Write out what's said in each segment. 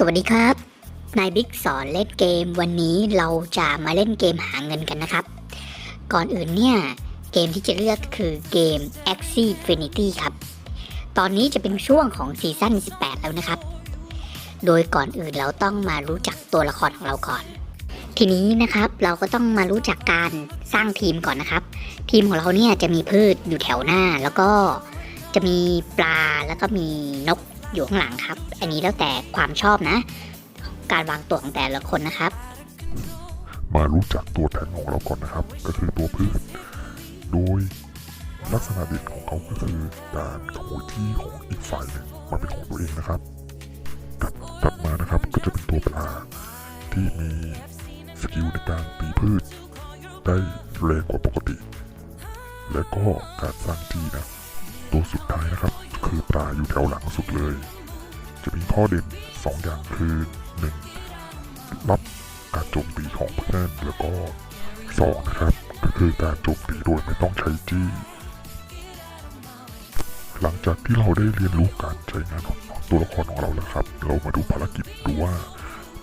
สวัสดีครับ นายบิ๊กสอนเล่นเกมวันนี้เราจะมาเล่นเกมหาเงินกันนะครับ ก่อนอื่นเนี่ย เกมที่จะเลือกคือเกม Axie Infinity ครับ ตอนนี้จะเป็นช่วงของซีซั่น 18 แล้วนะครับ โดยก่อนอื่นเราต้องมารู้จักตัวละครของเราก่อน ทีนี้นะครับเราก็ต้องมารู้จักการสร้างทีมก่อนนะครับ ทีมของเราเนี่ยจะมีพืชอยู่แถวหน้าแล้วก็จะมีปลาแล้วก็มีนก อยู่ข้างหลังครับ อันนี้แล้วแต่ความชอบนะ การวางตัวของแต่ละคนนะครับ มารู้จักตัวแทนของเราก่อนนะครับ ก็คือตัวพืช โดยลักษณะเด่นของเขาก็คือการขโมยที่ของอีกฝ่ายหนึ่งมาเป็นของตัวเองนะครับถัดถัดมานะครับก็จะเป็นตัวปลาที่มีสกิลในการตีพืช ได้แรงกว่าปกติ และก็การสร้างที่นะ ตัวสุดท้ายนะครับ คือปลาอยู่แถวหลังสุดเลย จะมีข้อเด่นสองอย่างคือหนึ่งรับการโจมตีของเพื่อนแล้วก็สองนะครับก็คือการโจมตีโดยไม่ต้องใช้จี้ หลังจากที่เราได้เรียนรู้การใช้งานของตัวละครของเราแล้วครับ เรามาดูภารกิจดูว่า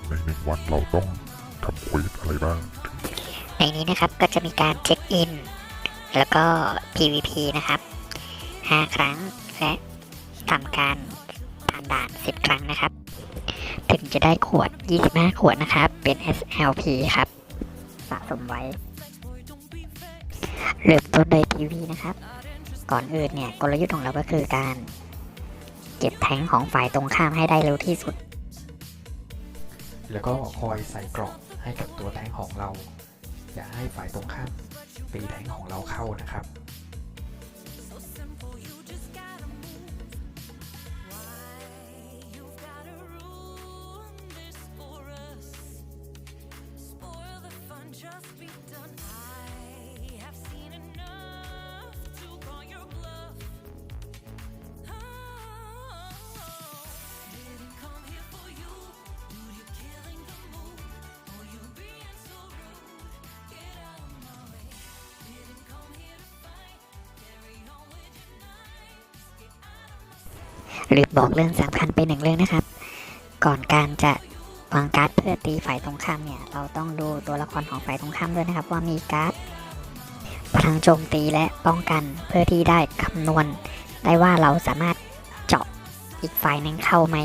ในหนึ่งวันเราต้องทำเควสอะไรบ้าง ในนี้นะครับก็จะมีการเช็คอิน แล้วก็ PVP นะครับ 5 ครั้ง และทำการผ่านด่าน 10 ครั้งนะครับ ถึงจะได้ขวด 25 ขวดนะครับ เป็น SLP ครับ สะสมไว้ เริ่มต้นโดย PV นะครับ ก่อนอื่นเนี่ยกลยุทธ์ของเราก็คือการเก็บแทงของฝ่ายตรงข้ามให้ได้เร็วที่สุด แล้วก็คอยใส่กรอบให้กับตัวแทงของเรา อย่าให้ฝ่ายตรงข้ามตีแทงของเราเข้านะครับ หรือบอกเรื่องสำคัญไปหนึ่งเรื่องนะครับ ก่อนการจะวางการ์ดเพื่อตีฝ่ายตรงข้ามเนี่ย เราต้องดูตัวละครของฝ่ายตรงข้ามด้วยนะครับ ว่ามีการ์ดพลังโจมตีและป้องกันเพื่อที่ได้คำนวณ ได้ว่าเราสามารถเจาะอีกฝ่ายหนึ่งเข้าไหม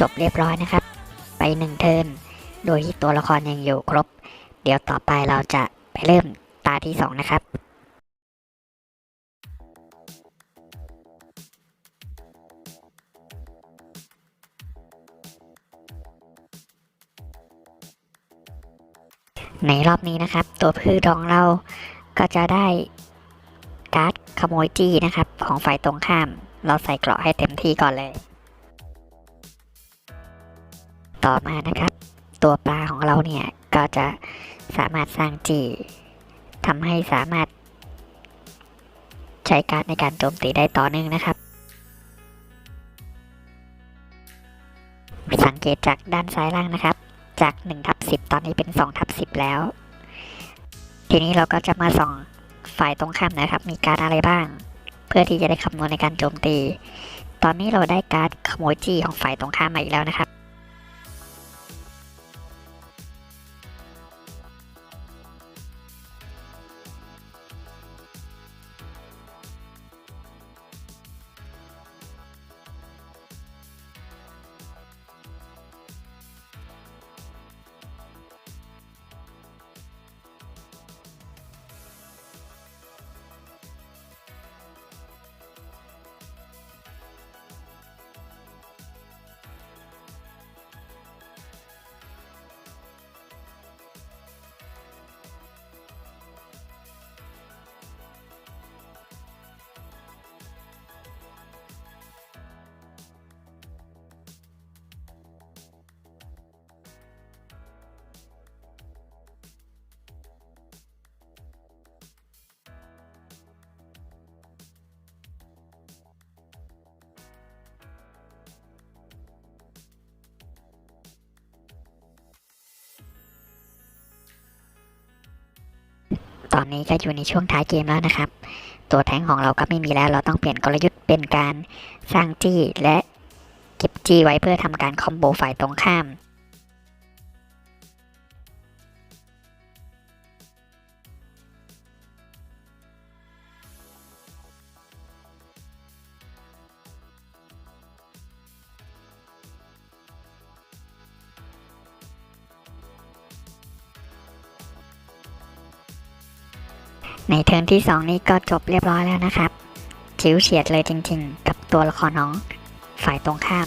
จบเรียบร้อยนะครับ ไปหนึ่งเทิร์นโดยที่ตัวละครยังอยู่ครบ เดี๋ยวต่อไปเราจะไปเริ่มตาที่สองนะครับในรอบนี้นะครับ ตัวพืชของเราก็จะได้การ์ดขโมยจี้นะครับ ของฝ่ายตรงข้าม เราใส่เกราะให้เต็มที่ก่อนเลย ต่อมานะครับ ตัวปลาของเราเนี่ย ก็จะสามารถสร้างจีทำให้สามารถ ใช้การในการโจมตีได้ต่อเนื่องนะครับ สังเกตจากด้านซ้ายล่างนะครับ จาก1ทับ10 ตอนนี้เป็น2ทับ10 แล้ว ทีนี้เราก็จะมาส่องฝ่ายตรงข้ามนะครับ มีการอะไรบ้าง เพื่อที่จะได้คำนวณในการโจมตี ตอนนี้เราได้การขโมยจี้ของฝ่ายตรงข้ามมาอีกแล้วนะครับ อนนี้ก็อยู่ในช่วงท้ายเกมแล้วนะครับ ตัวแทงของเราก็ไม่มีแล้วเราต้องเปลี่ยนกลยุทธ์เป็นการสร้างจี้และเก็บจี้ไว้เพื่อทำการคอมโบฝ่ายตรงข้าม ในเทิร์นที่ 2 นี้ก็จบเรียบร้อยแล้วนะครับชิวเฉียดเลยจริงๆ กับตัวละครน้องฝ่ายตรงข้าม